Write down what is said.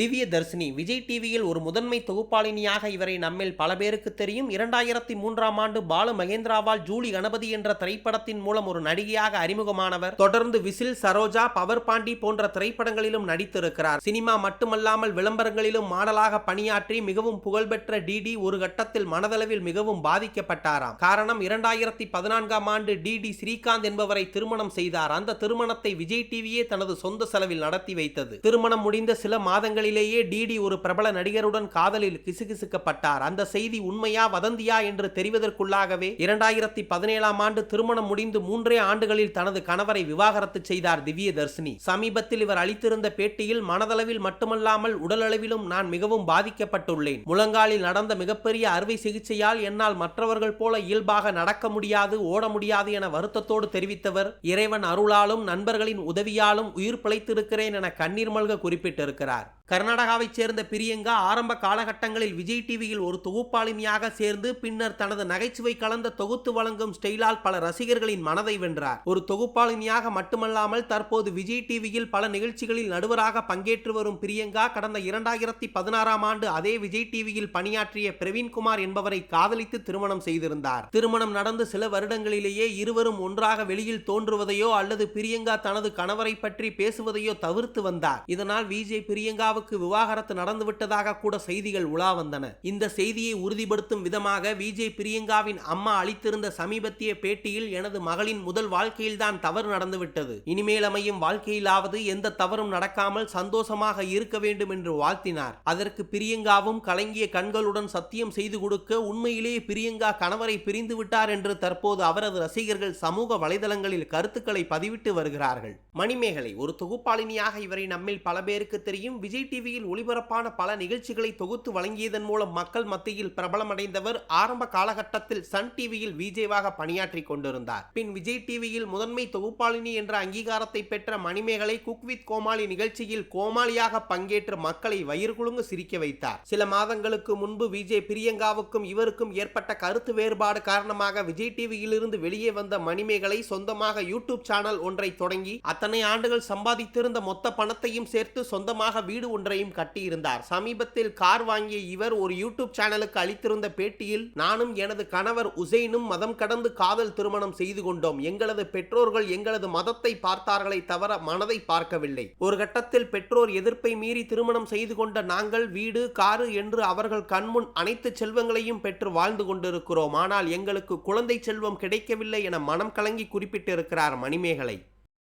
திவ்ய தர்சினி விஜய் டிவியில் ஒரு முதன்மை தொகுப்பாளினியாக இவரை நம்மில் பல பேருக்கு தெரியும். இரண்டாயிரத்தி மூன்றாம் ஆண்டு பாலு மகேந்திராவால் ஜூலி கணபதி என்ற திரைப்படத்தின் மூலம் ஒரு நடிகையாக அறிமுகமானவர். தொடர்ந்து விசில் சரோஜா பவர் பாண்டி போன்ற திரைப்படங்களிலும் நடித்திருக்கிறார். சினிமா மட்டுமல்லாமல் விளம்பரங்களிலும் மாடலாக பணியாற்றி மிகவும் புகழ்பெற்ற டிடி ஒரு கட்டத்தில் மனதளவில் மிகவும் பாதிக்கப்பட்டாராம். காரணம் இரண்டாயிரத்தி பதினான்காம் ஆண்டு டிடி ஸ்ரீகாந்த் என்பவரை திருமணம் செய்தார். அந்த திருமணத்தை விஜய் டிவியே தனது சொந்த செலவில் நடத்தி வைத்தது. திருமணம் முடிந்த சில மாதங்கள் மாதங்களிலேயே டிடி ஒரு பிரபல நடிகருடன் காதலில் கிசுகிசுக்கப்பட்டார். அந்த செய்தி உண்மையா வதந்தியா என்று தெரிவதற்குள்ளாகவே இரண்டாயிரத்தி பதினேழாம் ஆண்டு திருமணம் முடிந்து மூன்றே ஆண்டுகளில் தனது கணவரை விவாகரத்து செய்தார் திவ்ய தர்ஷினி சமீபத்தில் இவர் அளித்திருந்த பேட்டியில் மனதளவில் மட்டுமல்லாமல் உடலளவிலும் நான் மிகவும் பாதிக்கப்பட்டுள்ளேன். முழங்காலில் நடந்த மிகப்பெரிய அறுவை சிகிச்சையால் என்னால் மற்றவர்கள் போல இயல்பாக நடக்க முடியாது ஓட முடியாது என வருத்தத்தோடு தெரிவித்தவர் இறைவன் அருளாலும் நண்பர்களின் உதவியாலும் உயிர் பிழைத்திருக்கிறேன் என கண்ணீர் மல்க குறிப்பிட்டிருக்கிறார். கர்நாடகாவைச் சேர்ந்த பிரியங்கா ஆரம்ப காலகட்டங்களில் விஜய் டிவியில் ஒரு தொகுப்பாளினியாக சேர்ந்து பின்னர் தனது நகைச்சுவை கலந்த தொகுத்து வழங்கும் ஸ்டைலால் பல ரசிகர்களின் மனதை வென்றார். ஒரு தொகுப்பாளினியாக மட்டுமல்லாமல் தற்போது விஜய் டிவியில் பல நிகழ்ச்சிகளில் நடுவராக பங்கேற்று வரும் பிரியங்கா கடந்த இரண்டாயிரத்தி பதினாறாம் ஆண்டு அதே விஜய் டிவியில் பணியாற்றிய பிரவீன்குமார் என்பவரை காதலித்து திருமணம் செய்திருந்தார். திருமணம் நடந்து சில வருடங்களிலேயே இருவரும் ஒன்றாக வெளியில் தோன்றுவதையோ அல்லது பிரியங்கா தனது கணவரை பற்றி பேசுவதையோ தவிர்த்து வந்தார். இதனால் விஜய் பிரியங்கா பிரியங்காவுக்கு விவாகரத்து நடந்துவிட்டதாக கூட செய்திகள் உலா வந்தன. இந்த செய்தியை உறுதிப்படுத்தும் விதமாக விஜய் பிரியங்காவின் அம்மா அளித்திருந்த சமீபத்திய பேட்டியில் எனது மகளின் முதல் வாழ்க்கையில்தான் தவறு நடந்துவிட்டது இனிமேல் அமையும் வாழ்க்கையிலாவது எந்த தவறும் நடக்காமல் சந்தோஷமாக இருக்க வேண்டும் என்று வாழ்த்தினார். அதற்கு பிரியங்காவும் கலங்கிய கண்களுடன் சத்தியம் செய்து கொடுக்க உண்மையிலேயே பிரியங்கா கணவரை பிரிந்து விட்டார் என்று தற்போது அவரது ரசிகர்கள் சமூக வலைதளங்களில் கருத்துக்களை பதிவிட்டு வருகிறார்கள். மணிமேகலை ஒரு தொகுப்பாளினியாக இவரை நம்மில் பல பேருக்கு தெரியும். விஜய் விஜய் டிவியில் ஒளிபரப்பான பல நிகழ்ச்சிகளை தொகுத்து வழங்கியதன் மூலம் மக்கள் மத்தியில் பிரபலமடைந்தவர் ஆரம்ப காலகட்டத்தில் சன் டிவியில் விஜேவாக பணியாற்றி கொண்டிருந்தார். பின் விஜய் டிவியில் முதன்மை தொகுப்பாளினி என்ற அங்கீகாரத்தை பெற்ற மணிமேகலை குக் வித் கோமாளி நிகழ்ச்சியில் கோமாளியாக பங்கேற்று மக்களை வயிறு குலுங்க சிரிக்க வைத்தார். சில மாதங்களுக்கு முன்பு விஜய் பிரியங்காவுக்கும் இவருக்கும் ஏற்பட்ட கருத்து வேறுபாடு காரணமாக விஜய் டிவியிலிருந்து வெளியே வந்த மணிமேகலை சொந்தமாக யூடியூப் சேனல் ஒன்றை தொடங்கி அத்தனை ஆண்டுகள் சம்பாதித்திருந்த மொத்த பணத்தையும் சேர்த்து சொந்தமாக வீடு ஒன்றையும் கட்டியிருந்தார். சமீபத்தில் கார் வாங்கிய இவர் ஒரு யூடியூப் சேனலுக்கு அளித்திருந்த பேட்டியில் நானும் எனது கணவர் உசைனும் மதம் கடந்து காதல் திருமணம் செய்து கொண்டோம். எங்களது பெற்றோர்கள் எங்களது மதத்தை பார்த்தார்களே தவிர மனதை பார்க்கவில்லை. ஒரு கட்டத்தில் பெற்றோர் எதிர்ப்பை மீறி திருமணம் செய்து கொண்ட நாங்கள் வீடு காரு என்று அவர்கள் கண்முன் அனைத்து செல்வங்களையும் பெற்று வாழ்ந்து கொண்டிருக்கிறோம். ஆனால் எங்களுக்கு குழந்தை செல்வம் கிடைக்கவில்லை என மனம் கலங்கி குறிப்பிட்டிருக்கிறார் மணிமேகலை.